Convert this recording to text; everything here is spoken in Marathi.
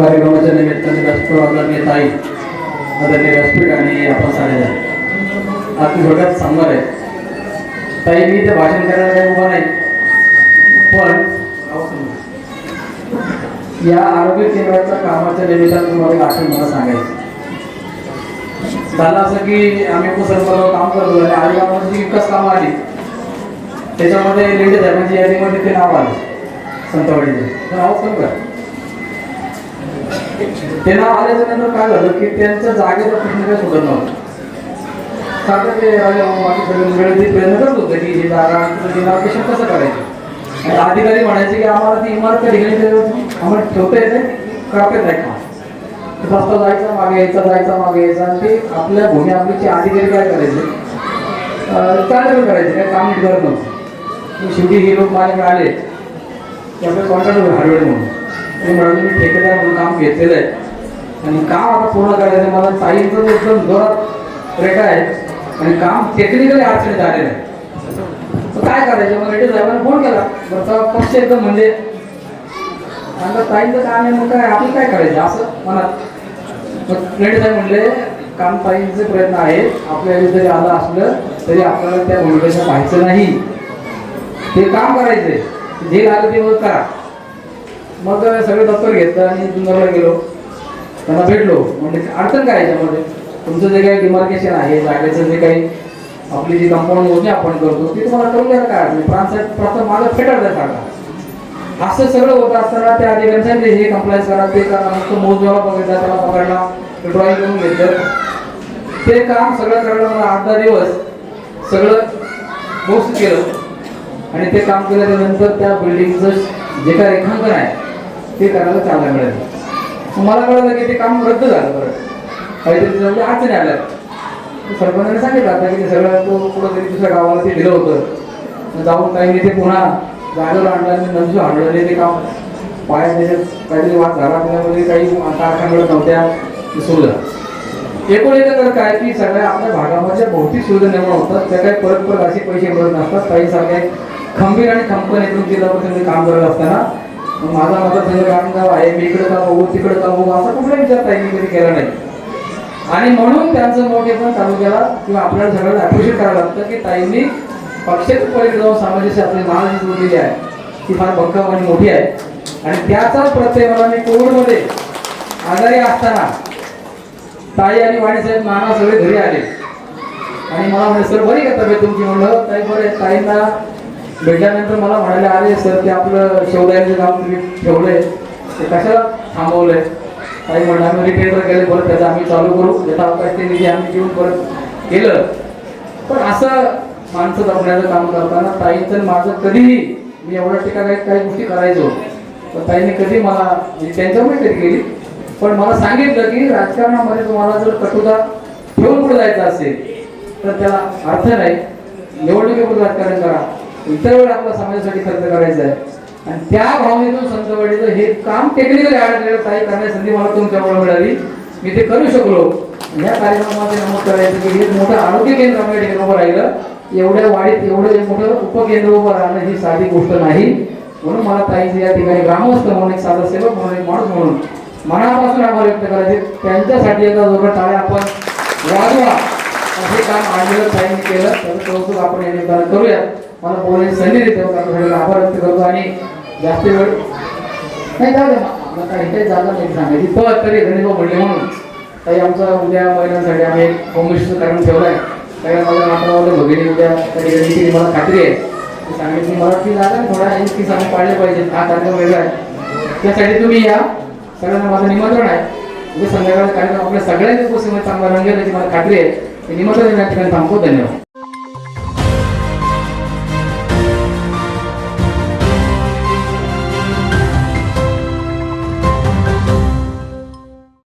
कार्यक्रमाच्या निमित्ताने राष्ट्रवादी ताई आदरणीय व्यासपीठ आणि आपण साडेजा आपली थोड्यात सांगणार आहे. ताई मी ते भाषण करायला काही उभा नाही. पण या आरोग्य केंद्राच्या कामाच्या निमित्ताने तुम्हाला एक आठवण मला सांगायचं झालं असं की आम्ही उपसरपंचावर काम करतो आणि आधी आम्हाला जी विकास कामं आली त्याच्यामध्ये लेडी धर्माची म्हणजे यादीमध्ये ते नाव आलं संतवाडीचं नाव पण ते नाव आल्याच्यानंतर काय झालं की त्यांच्या जागेचा प्रश्न काय सुटत नव्हता. सारखं ते राजा प्रयत्न करत होते की ही जागा कसं करायचं. आणि अधिकारी म्हणायचे की आम्हाला ती इमारत त्या ठिकाणी आम्हाला ठेवता येते करता नाही का? रस्ता जायचा मागे यायचा जायचा मागे यायचा. आणि ते आपल्या भूमी आपलीचे अधिकारी काय करायचे? चालेल करायचे काय काम करत नव्हतं. शेवटी हे लोक माझ्याकडे आले. की आपले कॉन्ट्रॅक्टर हार्डवेअर म्हणून ते म्हणाले मी ठेकेदार म्हणून काम घेतलेलं आहे. आणि काम आता पूर्ण करायचं आहे. मला ताईचं एकदम जोरात रेटा आहे. आणि काम टेक्निकली अडचणीत आलेलं आहे. तर काय करायचं? मग रेटे साहेबांना फोन केला. बरं पक्ष एकदम म्हणजे आता ताईंचं काम आहे मग काय? आपलं काय करायचं? असं मनात मग रेड्डी साहेब म्हणले काम ताईंचे प्रयत्न आहेत. आपल्या जरी आलं असलं तरी आपल्याला त्या भूमिकेचं पाहायचं नाही. ते काम करायचे जे लागलं ते मग करा. मग सगळे दप्तर घेतलं आणि जुन्नरला गेलो. त्यांना भेटलो. म्हणजे अडचण काय याच्यामध्ये? तुमचं जे काही डिमार्केशन आहे जागेचं जे काही आपली जी कंपाऊंड मोजणी आपण करतो ती तुम्हाला करून द्यायला काय अडचण? प्रांत प्रथम माझं फेटर द्या सांगा. असं सगळं होत असताना त्या अधिकारी सांगितले हे कंप्लायन्स करा ते करा. मग तो बघितला त्याला पकडला ड्रॉईंग करून घेतलं. ते काम सगळं करायला मला आठ दहा दिवस सगळं गोष्ट केलं. आणि ते काम केल्यानंतर त्या बिल्डिंगचं जे काय रेखांकन आहे ते करायला चालना मिळालं. मला कळलं की ते काम रद्द झालं बरं. काहीतरी त्याच्यामध्ये म्हणजे अडचणी आल्या. सरपंचाने सांगितलं आता की सगळं तो कुठं तरी दुसऱ्या गावाला ते दिलं होतं. जाऊन काही ते पुन्हा जागेवर आणलं आणि नंतर आणलं ते काम. पाया त्याच्यात काहीतरी वाद झाला त्याच्यामध्ये काही कारखाना मिळत नव्हत्या. सुरू एकूण एक तर काय की सगळ्या आपल्या भागामध्ये भौतिक सुविधा निर्माण होतात. त्या काही परत परत असे पैसे मिळत नसतात. काही सगळे खंबीर आणि खंपन एकूण जिल्हा परिषदेमध्ये काम करत असताना माझा माझा मतदारसंघ बांधकाम आहे मी इकडे का बघू तिकडे का बघू असा कुठला विचार ताईंनी कधी केला नाही. आणि म्हणून त्यांचं मोठे पण तालुक्याला किंवा आपल्याला सगळ्यांना अप्रिशिएट करावं लागतं की ताईंनी पक्षाच्या पलीकडे जाऊन सामाजिक आपली मान जी जोडलेली आहे. ती फार भक्कम आणि मोठी आहे. आणि त्याचाच प्रत्यय मला मी कोविडमध्ये आजारी असताना ताई आणि वाणीसाहेब नाना सगळे घरी आले. आणि मला म्हणे सर बरी का तब्येत तुमची? म्हणलं ताई बरे ताईंना भेटल्यानंतर मला म्हणाले अरे सर ते आपलं शेवदायचं नाव तुम्ही ठेवलंय. ते कशाला थांबवलंय? ताई म्हणलं आम्ही रिटेंडर केले परत त्याचं आम्ही चालू करू. त्याचा अवकाश ते निधी आम्ही घेऊन परत केलं पण असं माणसं जपण्याचं काम करताना ताईंचं माझं कधीही मी एवढ्या ठिकाणी काही गोष्टी करायचो. तर ताईने कधी मला म्हणजे त्यांच्यामुळे कधी केली. पण मला सांगितलं की राजकारणामध्ये तुम्हाला जर कटुता ठेवून पुढे जायचं असेल तर त्याला अर्थ नाही. निवडणुकीपुढे राजकारण करा. इतर वेळ आपल्या समाजासाठी खर्च करायचा आहे. आणि त्या भावनेतून संतवाडीचं हे काम टेक्निकली अडकलेलं काही करण्याची संधी मला तुमच्यामुळे मिळाली. मी ते करू शकलो. या कार्यक्रमामध्ये नमूद करायचं की हे मोठं आरोग्य केंद्र आपल्या ठिकाणी उभं राहिलं. एवढ्या वाढीत एवढं मोठं उपकेंद्र उभं राहणं ही साधी गोष्ट नाही. म्हणून मला ताईचे या ठिकाणी ग्रामस्थ म्हणून एक साधा सेवक म्हणून एक माणूस म्हणून मनापासून आभार व्यक्त करायचे. त्यांच्यासाठी एका जोरात टाळ्या आपण वाजवा. असे काम आणलेलं ताईने केलं. तर कौतुक आपण या निमित्तानं करूया. मला बोलायची संधी देतो. थोडं आभार व्यक्त करतो आणि जास्त वेळ नाही जाऊ मला काही काही जागा नाही सांगायची. पण तरी गणित म्हणले म्हणून. काही आमचा उद्या महिलांसाठी आम्ही एक होममिनिस्टर कारण आहे काही माझ्या नातवाला भगिनी उद्या तरी गणिती मला खात्री आहे. ती सांगितली ती जागा थोडा की सांगून पाळले पाहिजे हा कार्यक्रम वेगळा आहे. त्यासाठी तुम्ही या. सगळ्यांना माझं निमंत्रण आहे. उद्या संध्याकाळी कार्यक्रम. आपल्या सगळ्यांच्या गोष्टीमध्ये चांगला रंगेल याची मला खात्री आहे. ते निमंत्रण या ठिकाणी थांबतो. धन्यवाद.